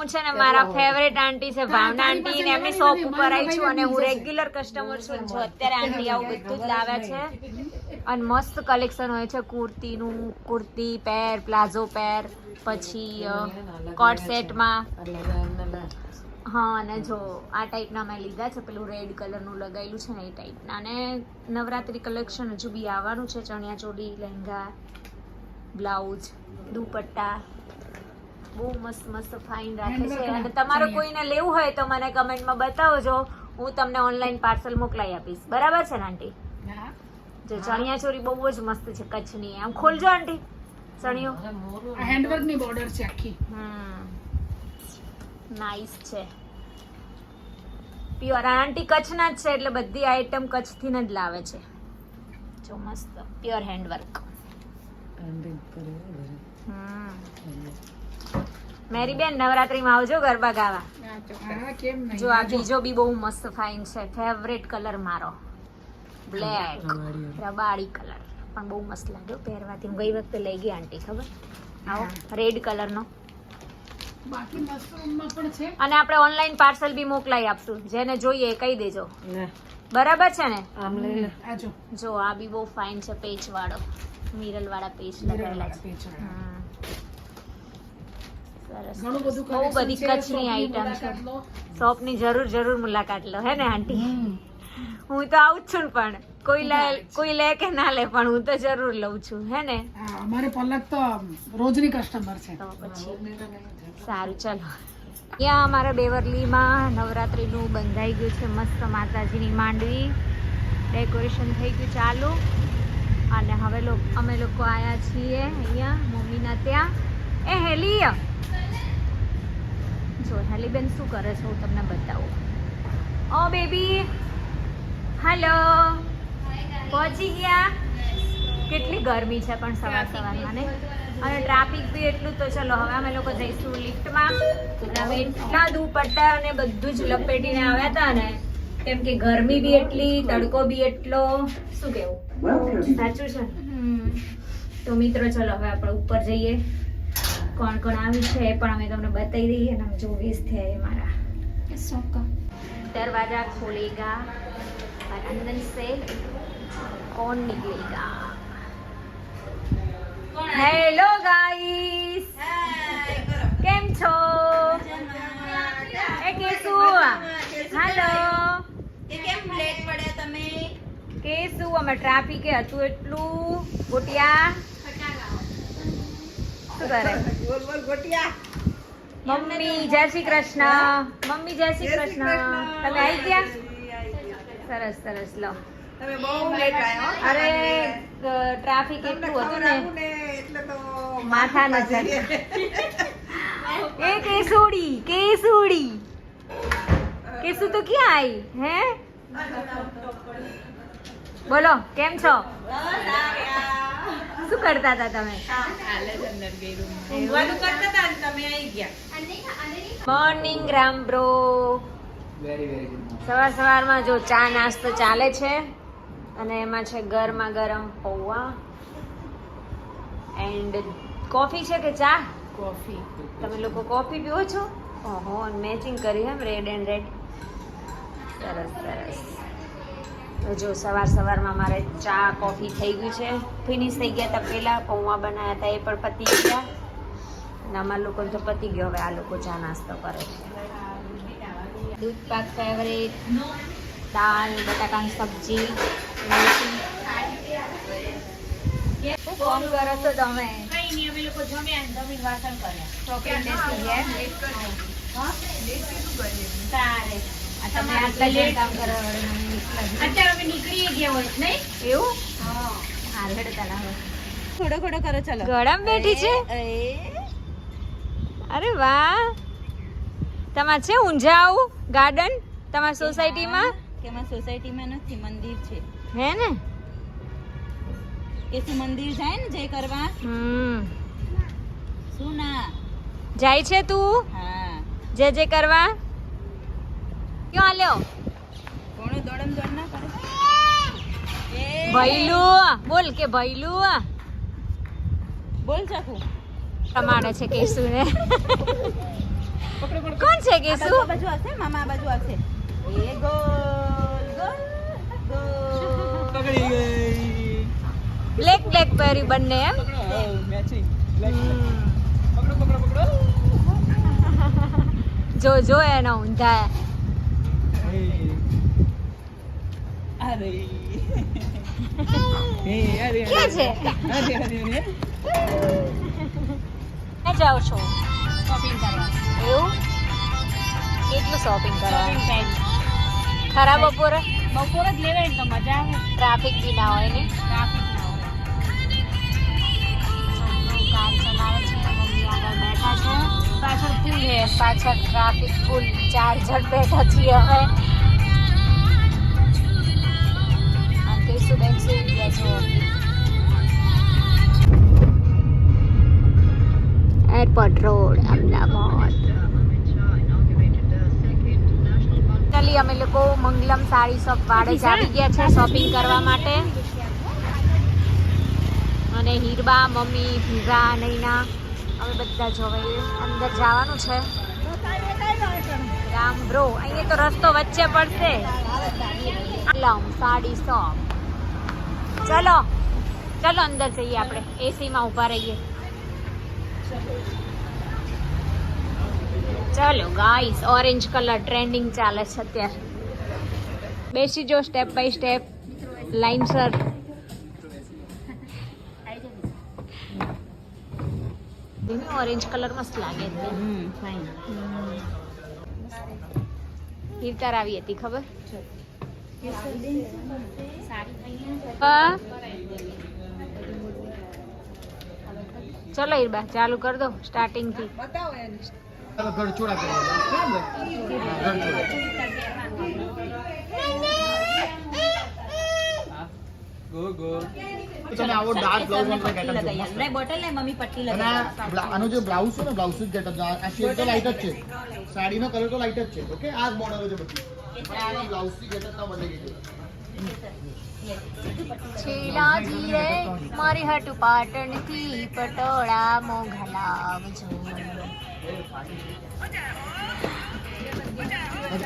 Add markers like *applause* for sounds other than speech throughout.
હું છે ને મારા ફેવરેટ આંટી છે ભાવના આંટી ને એમની શોપ ઉપર આવી છું અને હું રેગ્યુલર કસ્ટમર છું જો અત્યારે આંટી આવું બધું જ લાવે છે. અને મસ્ત કલેક્શન હોય છે કુર્તીનું કુર્તી પેર પ્લાઝો પેર પછી કોટ સેટમાં હા અને જો આ ટાઈપના મેં લીધા છે પેલું રેડ કલરનું લગાવેલું છે ને એ ટાઈપના અને નવરાત્રી કલેક્શન હજુ બી આવવાનું છે ચણિયા ચોળી લહેંગા બ્લાઉઝ દુપટ્ટા. બહુ મસ્ત મસ્ત ફાઇન રાખે છે. અને તમારે કોઈને લેવું હોય તો મને કમેન્ટમાં બતાવજો. હું તમને ઓનલાઈન પાર્સલ મોકલાઈ આપીશ. બરાબર છે ને આંટી? જો ચણિયા ચોરી બહુ જ મસ્ત છે કચ્છની. આમ ખોલજો આંટી. ચણિયો. હેન્ડવર્કની બોર્ડર છે આખી. હમ. નાઈસ છે. પ્યોર આંટી કચ્છના જ છે એટલે બધી આઈટમ કચ્છથી જ લાવે છે. જો મસ્ત પ્યોર હેન્ડવર્ક મેરી બેન નવરાત્રીમાં આવજો ગરબા ગાવા. હા કેમ નહીં? જો આ બીજો બી બહુ મસ્ત ફાઇન છે. ફેવરેટ કલર મારો. બ્લેક રબાડી કલર પણ બહુ મસ્ત લાગ્યો પહેરવાથી. હું ગઈ વખતે લઈ ગઈ આંટી ખબર? આવો રેડ કલરનો બાકી મશરૂમમાં પણ છે? અને આપણે ઓનલાઈન પાર્સલ બી મોકલાઈ આપશું. જેને જોઈએ એ કહી દેજો. બરાબર છે ને? જો. જો આ બી બહુ ફાઇન છે પેચ વાળો મિરલ વાળા પેચ લગાવેલા છે. ઘણું બધું બહુ બધી કચ્છની આઈટમ છે. શોપની જરૂર જરૂર મુલાકાત લો હે ને આંટી? હું તો આવું જ છું પણ. કોઈ લે કોઈ લે કે ના લે પણ હું તો જરૂર લઉં છું હે ને? અમારે પલક તો રોજની કસ્ટમર છે. તો પછી. સારું ચલો. અહીંયા અમારા બેવરલીમાં નવરાત્રિનું બંધાઈ ગયું છે મસ્ત માતાજીની માંડવી. ડેકોરેશન થઈ ગયું ચાલુ. અને હવે અમે લોકો આવ્યા છીએ અહીંયા મમ્મીના ત્યાં. એ હેલી જો હેલીબેન શું કરે છે હું તમને બતાવું. Oh baby. હેલો. પહોંચી ગયા? કેટલી ગરમી છે પણ સવાર સવારમાં ને? અને ટ્રાફિક બી એટલું તો ચલો હવે અમે લોકો જઈશું લિફ્ટમાં અમે એટલા દુપટ્ટા અને બધું જ લપેટીને આવ્યા હતા ને કેમ કે ગરમી બી એટલી તડકો બી એટલો. શું કેવું? સાચું છે? તો મિત્રો ચલો હવે આપણે ઉપર જઈએ. કોણ કોણ આવ્યું છે એ પણ અમે તમને બતાવી દઈએ અને જો વેસ થયા એ મારા दरवाजा खोलेगा और अंदर से कौन निकलेगा હેલો ગાઈસ કેમ છો એ કેસુ હેલો કેસુ અમે ટ્રાફિકે હતું એટલું ગોટિયા શું કરે મમ્મી જય શ્રી કૃષ્ણ. મમ્મી જય શ્રી કૃષ્ણ. તમે આવી ગયા? સરસ સરસ. લો. અરે ટ્રાફિક એટલું હતું ને. માથા નજર. *laughs* એ કેસુડી કેસુડી. કેસુ તો ક્યાં આવી હે? બોલો કેમ છો? શું કરતા હતા તમે? મોર્નિંગ રામ બ્રો સવાર સવારમાં જો ચા નાસ્તો ચાલે છે અને એમાં છે ગરમા ગરમ પૌવા એન્ડ કોફી છે કે ચા? કોફી તમે લોકો કોફી પીવો છો? ઓહો મેચિંગ કરી એમ રેડ એન્ડ રેડ સરસ સરસ. તો જો સવાર સવારમાં મારે ચા કોફી થઈ ગયું છે. ફિનિશ થઈ ગયા હતા પહેલાં પૌવા બનાવ્યા હતા એ પણ પતી ગયા. અને અમારા લોકો તો પતી ગયો હવે આ લોકો ચા નાસ્તો કરે છે. દૂધ પાક ફેવરેટ દાળ બટાકાની સબ્જી ફોન કરો છો તમે? કામ કરવા વાળા મને નીકળ્યા જ. થોડો થોડો કરો ચલો. ગળામાં બેઠી છે? અરે વાહ. તમારે છે ઊંઝાઉ ગાર્ડન તમારી સોસાયટીમાં? કે અમારા સોસાયટીમાં નથી મંદિર છે. હે ને? મંદિર જાય ને જય કરવા? હમ. શું ના? જાય છે તું? હા. જે જે કરવા? ક્યાં લ્યો કોણ દોડમ દોડ ના કરે? એ. ભૈલું. બોલ કે ભૈલું. બોલ ચાકુ પ્રમાણે છે કેસુને પકડો પકડો. કોણ છે કેસુ? આ બાજુ, શું આવશે મામા આ બાજુ આવશે એ ગોલ ગોલ ગોલ. પકડી ગઈ. બ્લેક બ્લેક પહેરી બંને એમ? મેચિંગ હમ. પકડો પકડો પકડો. જો જો એનો ઊંધા અરે હે અરે ક્યાં છે અરે અરે અરે ક્યાં જાઓ છો? શોપિંગ કરવા. એવું? કેટલું શોપિંગ કરવા? ખરા બપોરે? બપોરે જ લેવાય ને તો મજા આવે. ટ્રાફિક બી ના હોય ને? ટ્રાફિક ના હોય. કાર ચલાવે છે. મમ્મી આગળ બેઠા છે. પાછળ ફૂલ છે. પાછળ ટ્રાફિક ફૂલ ચાર જણ બેઠા છીએ હવે. છો એરપોર્ટ રોડ અમદાવાદ ચાલી અમે લોકો મંગલમ સાડી શોપ વાળે જ આવી ગયા છે શોપિંગ કરવા માટે. અને હીરબા, મમ્મી, હીરા, નૈના, અમે બધા જોવાઈએ અંદર જવાનું છે. રામ બ્રો અહીંયા તો રસ્તો વચ્ચે પડશે. મંગલમ સાડી શોપ. ચલો. ચલો અંદર જઈએ આપણે. એસીમાં ઊભા રહીએ. ચલો ગાઈસ ઓરેન્જ કલર ટ્રેન્ડિંગ ચાલે છે અત્યારે. બેસી જો સ્ટેપ બાય સ્ટેપ લાઇનસર સર ઓરેન્જ કલર મસ્ત લાગે છે. હીરતાર આવી હતી ખબર? ચલો ઈરબા ચાલુ કર દો સ્ટાર્ટિંગથી. બતાવો એને. ચાલો ઘર ચોડા આનો જે બ્લાઉઝ છે ને બ્લાઉઝ જ આ શેડ તો લાઈટ જ છે. સાડીનો કલર તો લાઈટ જ છે ઓકે આ જ મોડલ છે બધી. પણ આનો બ્લાઉઝથી getup ના બદલી ગઈ છે છેડાજી રે મારી હટુ પાટણથી પટોળા મોઘા લાવજો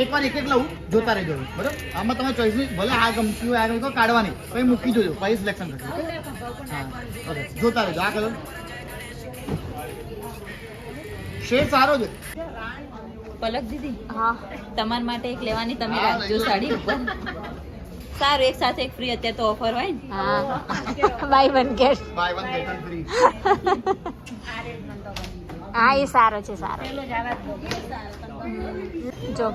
એક વાર એક એક લઉં, જોતા રહેજો. બરોબર? આમાં તમે ચોઈસ ભલે આ ગમતી હોય, આ ગમતી કાઢવાની. પછી મૂકી જોજો પછી સિલેક્શન થશે જોતા રહેજો, આ કલર શેડ સારો છે. પલક દીદી હા. તમારા માટે એક લેવાની તમે રાખજો સાડી ઉપર. સારું એક સાથે એક ફ્રી અત્યારે તો ઓફર હોય ને? હા. Buy one get buy one get one free હા એ સારો છે સારો. જો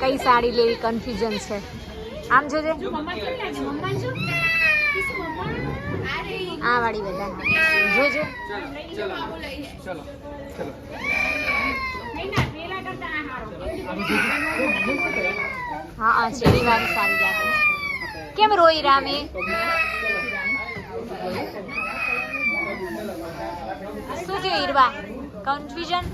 કઈ સાડી લેવી કન્ફ્યુઝન છે. આમ જોજે. આ વાળી બધા જોજો. ચલો ચલો. હા હા વાત સારી લાગે કેમ રોઈ રામે શું થયું, ઈરવા? કન્ફ્યુઝન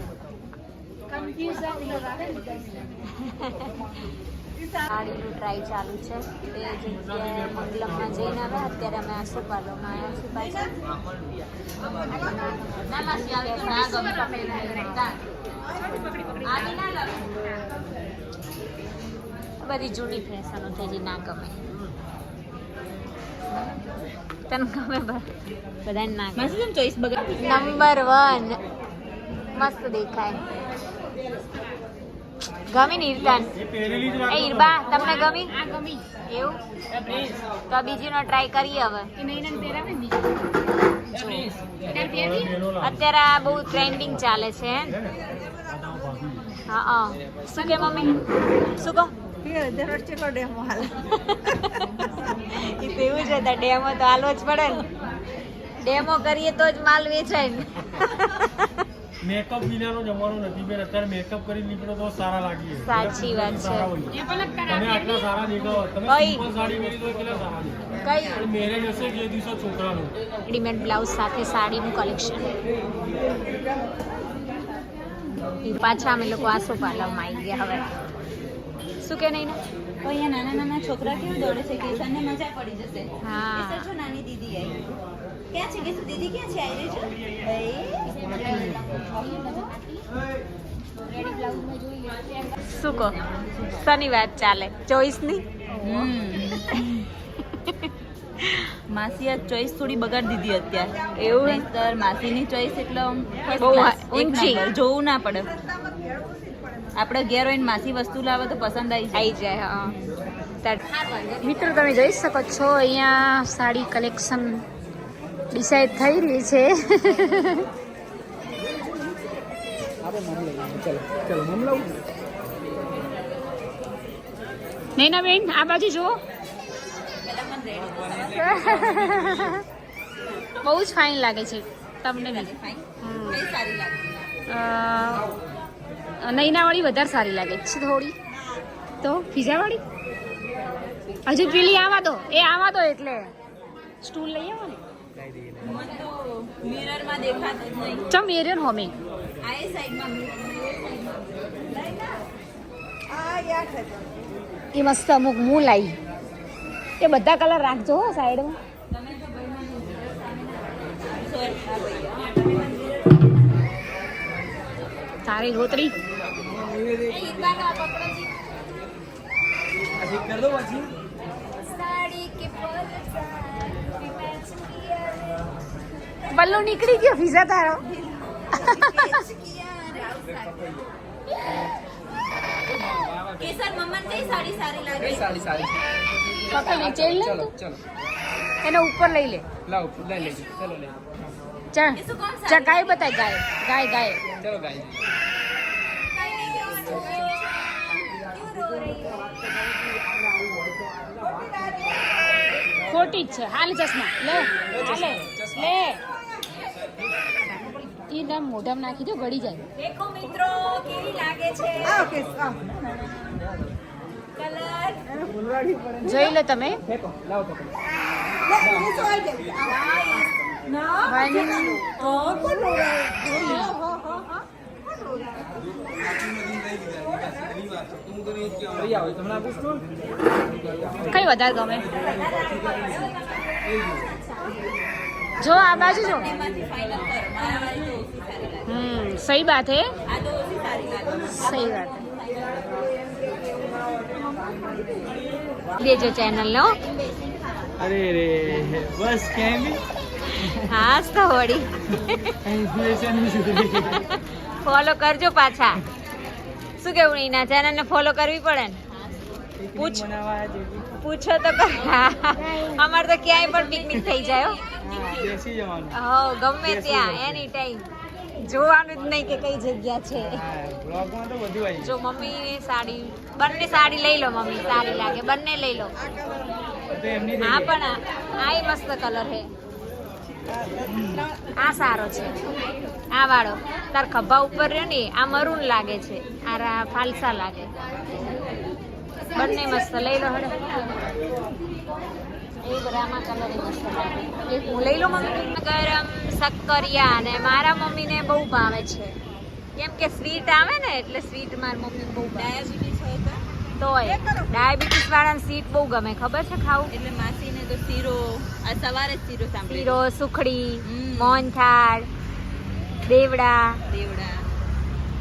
સાડીનું ટ્રાય ચાલુ છે. તે જગ્યાએ જઈને આવ્યા. અત્યારે અમે આસોપાલોમાં આવ્યા છું બધી જૂની ફેશનો થઈ જે ના ગમે. તને ગમે બધાને ના ગમે. ચોઈસ નંબર વન મસ્ત દેખાય. ગમી ને ઈરબાન એ ઈરબા તમને ગમી? એવું? તો બીજીનો ટ્રાય કરીએ હવે. અત્યારે આ બહુ ટ્રેન્ડિંગ ચાલે છે. હે? હા હા. શું કે મમ્મી? શું કહો? એ તો એવું છે તો ડેમો તો હાલવો જ પડે ને. ડેમો કરીએ તો જ માલ વેચાય ને. મેકઅપ વિનાનો જમાનો નથી બેન. અત્યારે મેકઅપ કરી નીકળો તો સારા લાગીએ સાચી વાત છે. તમે આટલા સારા દેખાઓ તમે કઈ? સિમ્પલ સાડી પહેરી તો કેટલા સારા દેખાઓ. મેરેજ હશે જે દિવસે છોકરાનું. રેડીમેડ બ્લાઉઝ સાથે સાડીનું કલેક્શન પાછા અમે લોકો આસો પાર્લરમાં આવી ગયા હવે. શું કે નહીં? અહીંયા નાના નાના છોકરા કેવું દોડે છે કેસરને મજા પડી જશે? હા. કેસર છો નાની દીદી આવી ક્યાં છે? કેસર દીદી ક્યાં છે? આવી રહી છો? શું કહો? શની વાત ચાલે. ચોઈસની માસી આ ચોઈસ થોડી બગાડ દીધી અત્યારે. એવું? નહીંતર માસીની ચોઈસ એટલે બહુ ઊંચી. જોવું ના પડે. આપણે ઘેર હોય માસી વસ્તુ લાવે તો પસંદ આવી જાય. આવી જાય હા. મિત્રો તમે જોઈ શકો છો અહીંયા સાડી કલેક્શન ડિસાઈડ થઈ રહી છે. નૈના બેન આ બાજુ જુઓ. બહુ જ ફાઇન લાગે છે તમને સારી લાગે. નૈનાવાળી વધારે સારી લાગે. છે થોડી. તો ફીઝાવાળી હજી પેલી આવા દો. એ આવા દો એટલે. સ્ટૂલ લઈ આવો ને ચમ એરિયન હોમે. એ મસ્ત અમુક હું લાવી એ બધા કલર રાખજો હો સાઈડમાં. તારી ધોતરી બલ્લો નીકળી ગયો ફીઝા તારો કેસર મમ્મન કઈ સાડી સારી લાગે પકડ નીચે લે તું એને ઉપર લઈ લે લાવ લઈ લેજો ચલો લે ચા એ શું કોણ ચા ગાય બતાય ગાય ગાય ગાય ચલો ગાઈ ખોટી જ છે. હાલ ચશ્મા. લે હાલે. લે. ઈ ના મોઢામાં નાખી દો ગળી જાય. દેખો મિત્રો કેવી લાગે છે? કલર? જોઈ લો તમે. લાવ પકડ લઈ આવો તમને આપીશ તું કઈ વધારે ગમે? જો આ બાજુ જો. હમ સહી બાત હે. સહી વાત દેજો ચેનલ નો. અરે રે બસ કેમ? હાસ તો વળી. ફોલો કરજો પાછા. શું કેવું એના ચેનલ ને ફોલો કરવી પડે ને. પૂછ પૂછો તો અમારે તો ક્યાંય પણ પિકનિક થઈ જાય હો. હો ગમે ત્યાં એની ટાઈમ જોવાનું જ નહીં કે કઈ જગ્યા છે. હા જો મમ્મી સાડી બંને સાડી લઈ લો મમ્મી સારી લાગે. બંને લઈ લો. હા પણ આ મસ્ત કલર છે. આ સારો છે. આ વાળો. તાર ખભા ઉપર રહ્યો ને, આ મરૂન લાગે છે. આ ફાલસા લાગે. બંને મસ્ત. લઈ લો હડે હું લઈ લો મમ્મી ગરમ શક્કરિયા અને મારા મમ્મીને બહુ ભાવે છે. કેમ કે સ્વીટ આવે ને, એટલે સ્વીટ મારી મમ્મી બહુ ડાયાબિટીસ હોય તો? તોય. ડાયાબિટીસ વાળાને સીટ બહુ ગમે ખબર છે ખાવું? એટલે માસીને તો શીરો આ સવારે જ શીરો સાંભળી શીરો સુખડી હમ. મોહનથાળ દેવડા. દેવડા.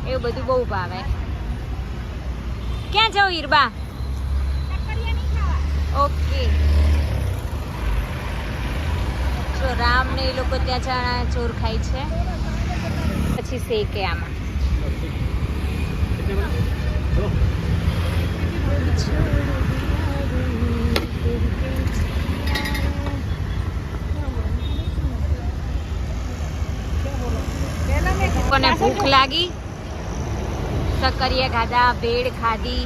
એવું બધું બહુ ભાવે. ક્યાં જાવ ઈરબા ઓકે. જો રામ ને એ લોકો ત્યાં ચણા ચોર ખાય છે. પછી શેકે આમાં. ભૂખ લાગી. સક્કરિયા ખાધા ભેળ ખાધી.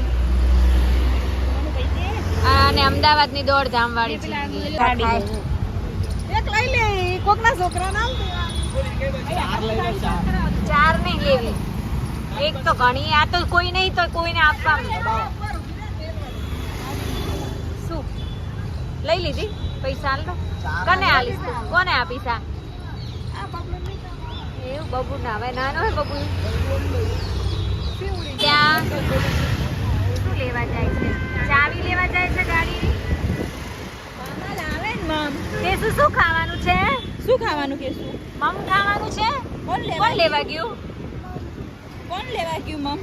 અને અમદાવાદની દોડ ધામ વાળી ચાર નહીં લેવી. એક તો ઘણી આ તો કોઈ નહીં તો કોઈને આપવા શું લઈ લીધી. પૈસા હાલ તો આલીશ કોને આ એવું બબુ ના હવે નાનો હોય બબુ. ત્યાં શું લેવા જાય છે? ચાવી લેવા જાય છે ગાડી? તે શું શું ખાવાનું છે? શું ખાવાનું કે શું મમ ખાવાનું છે? કોણ લેવા કોણ લેવા ગયું? કોણ લેવા ગયું મમ?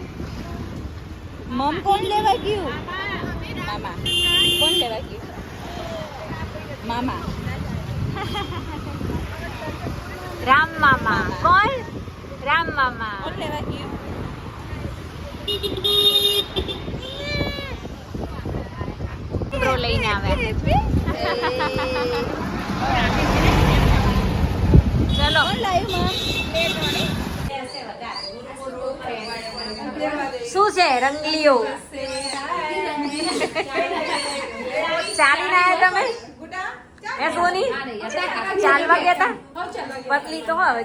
મમ કોણ લેવા ગયું? મામા. કોણ લેવા ગયું? મામા. *laughs* રામ મામા. કોણ? રામ મામા. લઈને આવે. ચલો. શું છે રંગલીઓ? ચાલીને આવ્યા તમે? એ સોની? ચાલવા ગયા હતા પતલી તો હવે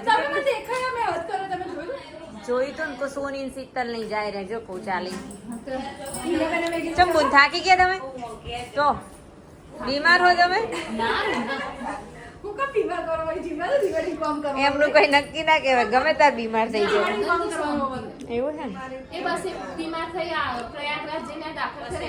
જોઈ તો ને તો સોની શીતલ નહીં જાય રે જો કહું ચાલી. ચમ થાકી ગયા તમે? તો બીમાર હો તમે? એમનું કઈ નક્કી ના કહેવાય ગમે તાર બીમાર થઈ જાય. એવું છે ને? એ બસ બીમાર થઈ પ્રયાગરાજ જઈને દાખલ કરે.